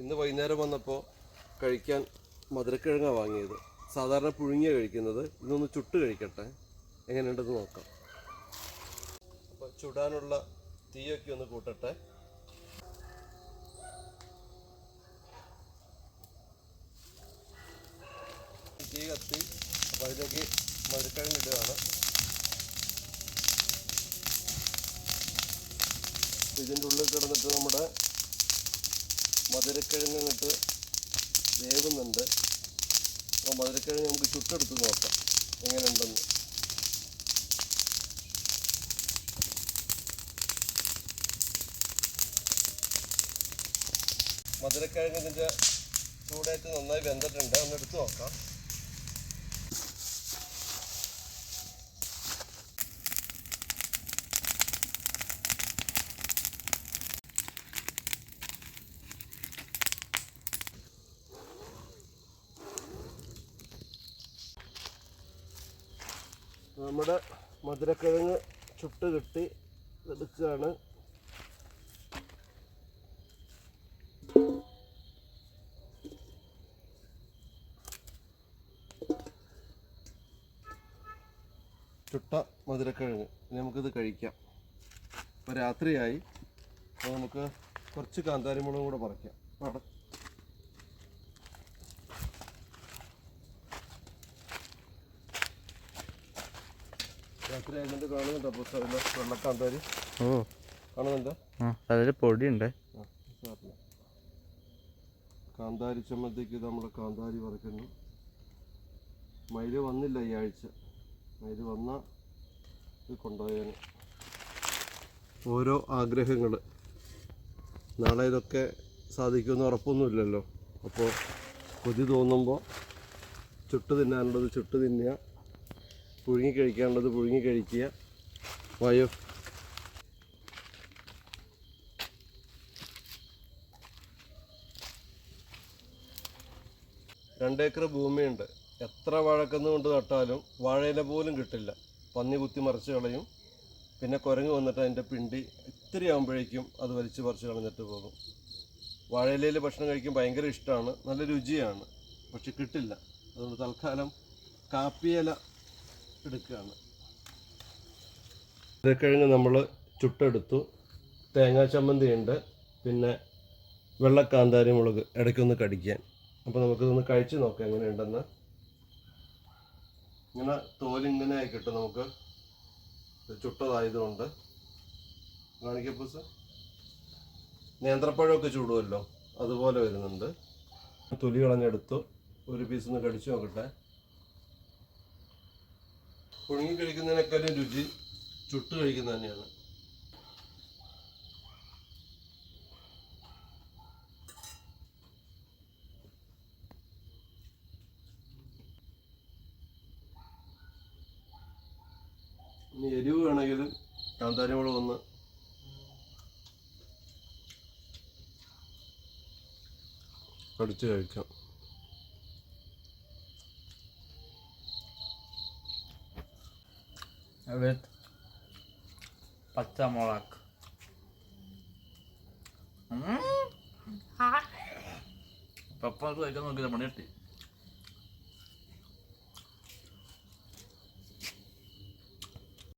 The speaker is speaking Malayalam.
ഇന്ന് വൈകുന്നേരം വന്നപ്പോൾ കഴിക്കാൻ മധുരക്കിഴങ്ങാണ് വാങ്ങിയത്. സാധാരണ പുഴുങ്ങിയ കഴിക്കുന്നത്. ഇന്നൊന്ന് ചുട്ട് കഴിക്കട്ടെ. എങ്ങനെയുണ്ടെന്ന് നോക്കാം. അപ്പോൾ ചുടാനുള്ള തീയൊക്കെ ഒന്ന് കൂട്ടട്ടെ. തീ കത്തി അപ്പോൾ അതിലേക്ക് മധുരക്കിഴങ്ങ് ഇടുകയാണ്. ഇതിന്റെ ഉള്ളിൽ കിടന്നിട്ട് നമ്മുടെ മധുരക്കിഴങ്ങ് ഇങ്ങോട്ട് വേവുന്നുണ്ട്. അപ്പോൾ മധുരക്കിഴങ്ങ് നമുക്ക് ചുട്ടെടുത്ത് നോക്കാം. എങ്ങനെയുണ്ടെന്ന്. മധുരക്കിഴങ്ങ് ഇതിന്റെ ചൂടായിട്ട് നന്നായി വെന്തിട്ടുണ്ട്. ഒന്ന് എടുത്ത് നോക്കാം. നമ്മുടെ മധുരക്കിഴങ്ങ് ചുട്ട് കിട്ടി. എടുക്കുകയാണ് ചുട്ട മധുരക്കിഴങ്ങ്. നമുക്കിത് കഴിക്കാം. ഇപ്പോൾ രാത്രിയായി. അപ്പോൾ നമുക്ക് കുറച്ച് കാന്താരി മുളകും കൂടെ പറിക്കാം. കാണുന്നുണ്ട്. അപ്പോൾ ഉണ്ട് ഓ. കാണുന്നുണ്ട്? ആ അതിൽ പൊടിയുണ്ട്. കാന്താരി ചമ്മന്തിക്ക് നമ്മൾ കാന്താരി വറക്കുന്നു. മയിൽ വന്നില്ല ഈ ആഴ്ച. മയിൽ വന്ന ഇത് കൊണ്ടുപോയാൽ ഓരോ ആഗ്രഹങ്ങൾ നാളെ ഇതൊക്കെ സാധിക്കുമെന്ന് ഉറപ്പൊന്നുമില്ലല്ലോ. അപ്പോൾ കൊതി തോന്നുമ്പോൾ ചുട്ട് തിന്നാനുള്ളത് ചുട്ട് തിന്നുക. പുഴുങ്ങി കഴിക്കാനുള്ളത് പുഴുങ്ങി കഴിക്കുക. വയോ. രണ്ടേക്കർ ഭൂമിയുണ്ട്. എത്ര വാഴക്കന്ന് കൊണ്ട് നട്ടാലും വാഴയില പോലും കിട്ടില്ല. പന്നി കുത്തി മറിച്ച് കളയും. പിന്നെ കുരങ്ങ് വന്നിട്ട് അതിന്റെ പിണ്ടി ഇത്തിരി ആകുമ്പോഴേക്കും അത് വലിച്ച് പറിച്ച് കളഞ്ഞിട്ട് പോകും. വാഴയിലയിൽ ഭക്ഷണം കഴിക്കാൻ ഭയങ്കര ഇഷ്ടമാണ്. നല്ല രുചിയാണ്. പക്ഷെ കിട്ടില്ല. അതുകൊണ്ട് തൽക്കാലം കാപ്പിയില എടുക്കുകയാണ്. ഇരക്കിഴങ്ങ് നമ്മൾ ചുട്ടെടുത്തു. തേങ്ങാ ചമ്മന്തി ഉണ്ട് പിന്നെ വെള്ളക്കാന്താരി മുളക് ഇടയ്ക്കൊന്ന് കടിക്കാൻ. അപ്പോൾ നമുക്കിതൊന്ന് കഴിച്ച് നോക്കാം എങ്ങനെയുണ്ടെന്ന്. ഇങ്ങനെ തോലിങ്ങനെ ആയി കിട്ടും നമുക്ക് ചുട്ടതായതുകൊണ്ട്. കാണിക്കപ്പോ സർ നേന്ത്രപ്പഴമൊക്കെ ചൂടുമല്ലോ അതുപോലെ വരുന്നുണ്ട്. തൊലി കളഞ്ഞെടുത്തു. ഒരു പീസ് ഒന്ന് കടിച്ചു നോക്കട്ടെ. പുഴുങ്ങി കഴിക്കുന്നതിനേക്കാളും രുചി ചുട്ട് കഴിക്കുന്നത് തന്നെയാണ്. ഇനി എരിവ് വേണമെങ്കിൽ കാന്താരി മുളക് ഒന്ന് കടിച്ച് കഴിക്കാം. With പച്ചമുളക് പപ്പ കഴിക്കാൻ നോക്കിയത് മണി കിട്ടി.